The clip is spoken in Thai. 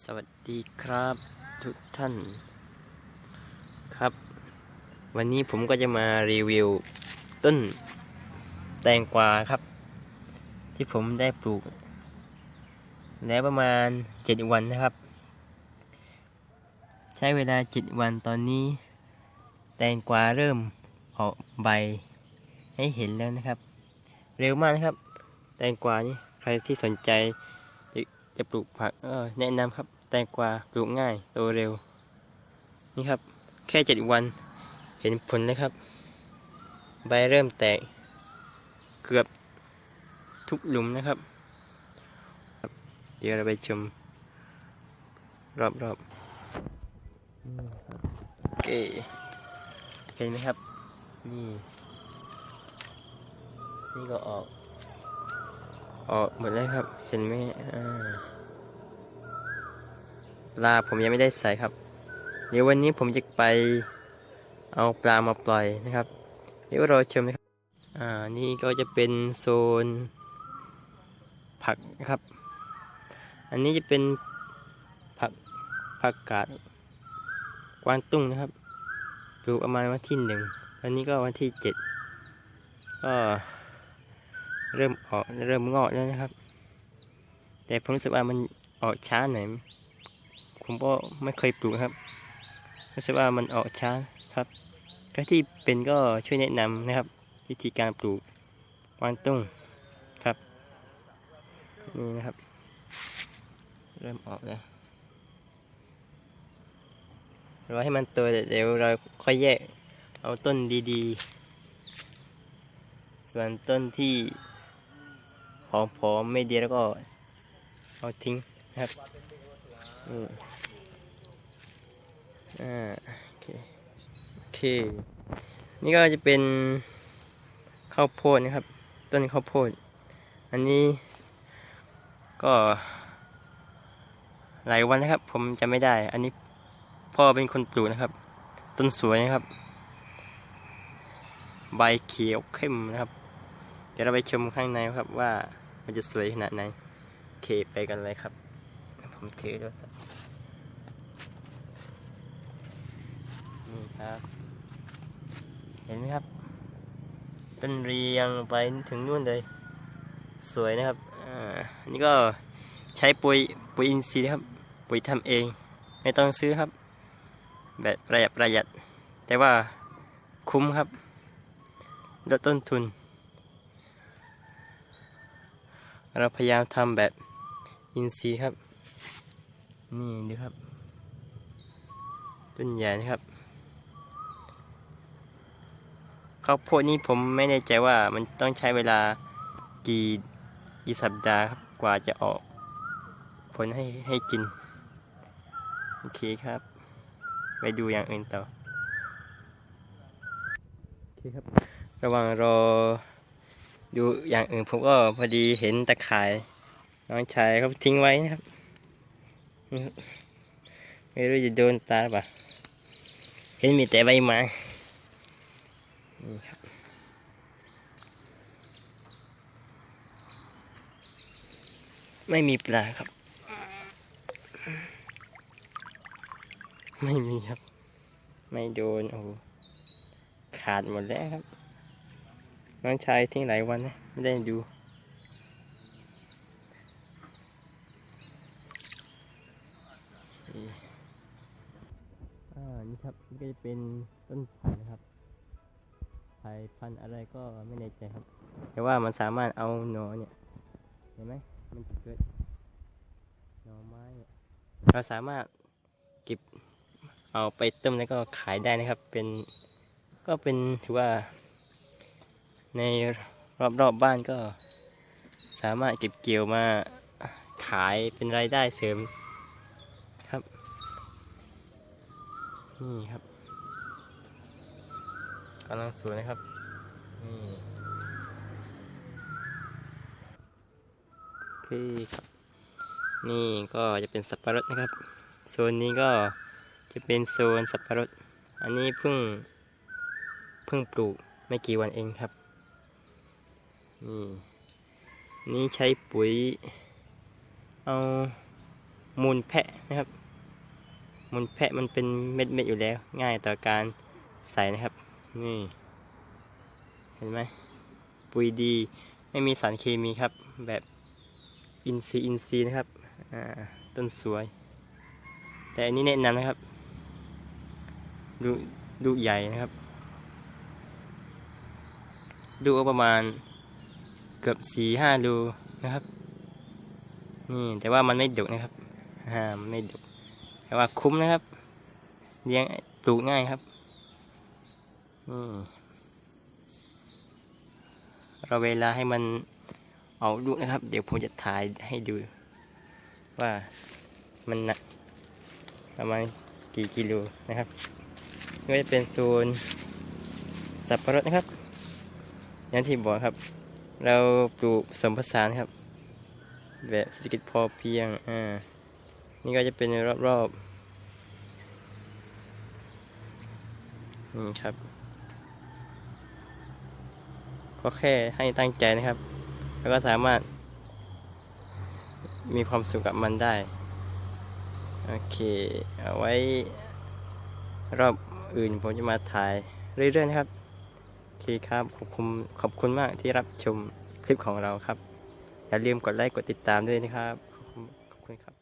สวัสดีครับทุกท่าน ครับ วันนี้ผมก็จะมารีวิวต้นแตงกวาครับ ที่ผมได้ปลูก แล้วประมาณเจ็ดวันนะครับ ใช้เวลาเจ็ดวันตอนนี้ แตงกวาเริ่มออกใบให้เห็นแล้วนะครับ เร็วมากนะครับ แตงกวานี่ใครที่สนใจ จะปลูกผักแนะนำครับ แตงกวาปลูกง่ายโตเร็ว นี่ครับ แค่เจ็ดวันเห็นผลแล้วครับ ใบเริ่มแตก เกือบทุกหลุมนะครับ เดี๋ยวเราไปชม รอบๆโอเคเห็นไหมครับ นี่ นี่ก็ออก ออกหมดแล้วครับ เห็นไหมปลาผมยังไม่ได้ใส่ครับ เดี๋ยววันนี้ผมจะไปเอาปลามาปล่อยนะครับ เดี๋ยวรอชมนะครับ อ่า นี่ก็จะเป็นโซน ผักนะครับ อันนี้จะเป็นผักผักกาดกวางตุ้งนะครับปลูกประมาณวันที่หนึ่งวันนี้ก็วันที่เจ็ดก็ เริ่มออกเริ่มงอกแล้วนะครับ แต่ผมรู้สึกว่ามันออกช้าหน่อยผมก็ไม่เคยปลูกครับรู้สึกว่ามันออกช้าครับใครที่เป็นก็ช่วยแนะนำนะครับ วิธีการปลูกวางตุ้งครับนี่นะครับ เริ่มออกแล้วรอให้มันโตเดี๋ยวเราค่อยแยกเอาต้นดีๆ ส่วนต้นที่ ผอมๆไม่ดีแล้วก็เอาทิ้งนะครับอืมอ่าโอเคโอเค นี่ก็จะเป็นข้าวโพดนะครับ ต้นข้าวโพด อันนี้ก็ หลายวันนะครับ ผมจะไม่ได้ อันนี้พ่อเป็นคนปลูกนะครับ ต้นสวยนะครับ ใบเขียวเข้มนะครับ เดี๋ยวเราไปชมข้างในครับว่า มันจะสวยขนาดไหนโอเคไปกันเลยครับ ผมถือด้วยนี่ครับ เห็นไหมครับต้นเรียงไปถึงนู่นเลย สวยนะครับอ่าอันนี้ก็ใช้ปุ๋ยปุ๋ยอินทรีย์ครับ ปุ๋ยทำเอง ไม่ต้องซื้อครับ แบบประหยัดประหยัด แต่ว่าคุ้มครับลดต้นทุน เราพยายามทำแบบอินทรีย์ครับ นี่ดูครับ ต้นใหญ่นะครับข้าวโพดนี่ผมไม่แน่ใจว่ามันต้องใช้เวลากี่กี่สัปดาห์ครับกว่าจะออกผลให้ให้กิน โอเคครับ ไปดูอย่างอื่นต่อ โอเคครับ ระหว่างรอ ดูอย่างอื่นผมก็พอดีเห็นตะข่ายน้องชายเขาทิ้งไว้นะครับ ไม่รู้จะโดนตาปล่าเห็นมีแต่ใบไม้นี่ครับไม่มีปลาครับ ไม่มีครับ ไม่โดนโอ้ขาดหมดแล้วครับ น้องชายทิ้งหลายวันนะไม่ได้ดูอ่านี่ครับนี่ก็จะเป็นต้นไผ่นะครับไผ่พันอะไรก็ไม่แน่ใจครับ แต่ว่ามันสามารถเอาหนอเนี่ย เห็นไหมมันจะเกิดหน่อไม้เนี่ยเราสามารถเก็บเอาไปต้มแล้วก็ขายได้นะครับ เป็นก็เป็นถือว่า ในรอบๆบบ้านก็สามารถเก็บเกี่ยวมาขายเป็นรายได้เสริมครับ นี่ครับกำลังสวยนะครับ นี่โอเคครับ นี่ก็จะเป็นสับปะรดนะครับ โซนนี้ก็จะเป็นโซนสับปะรด อันนี้เพิ่งเพิ่งปลูกไม่กี่วันเองครับ นี่นี่ใช้ปุ๋ย เอามูลแพะนะครับ มูลแพะมันเป็นเม็ดเม็ดอยู่แล้ว ง่ายต่อการใส่นะครับ นี่ เห็นไหมปุ๋ยดี ไม่มีสารเคมีครับ แบบอินทรีอินทรีนะครับอ่าต้นสวย แต่อันนี้แนะนำนะครับ ดูดูใหญ่นะครับ ดูประมาณ เกือบสี่ห้าดูนะครับ นี่แต่ว่ามันไม่ดุนะครับอ่ามันไม่ดุแต่ว่าคุ้มนะครับเลี้ยงปลูกง่ายครับอืมเราเวลาให้มันออกลูกนะครับ เดี๋ยวผมจะถ่ายให้ดู ว่ามันหนักประมาณกี่กิโลนะครับก็จะเป็นโซนสับปะรดนะครับอย่างที่บอกครับ เราปลูกสมผสานครับ แบบเศรษฐกิจพอเพียงอ่านี่ก็จะเป็นรอบๆนี่ครับ ก็แค่ให้ตั้งใจนะครับ แล้วก็สามารถ มีความสุขกับมันได้ โอเค เอาไว้ รอบอื่นผมจะมาถ่ายเรื่อยๆนะครับ เคครับขอบคุณขอบคุณมากที่รับชมคลิปของเราครับ อย่าลืมกดไลค์กดติดตามด้วยนะครับ ขอบคุณขอบคุณครับ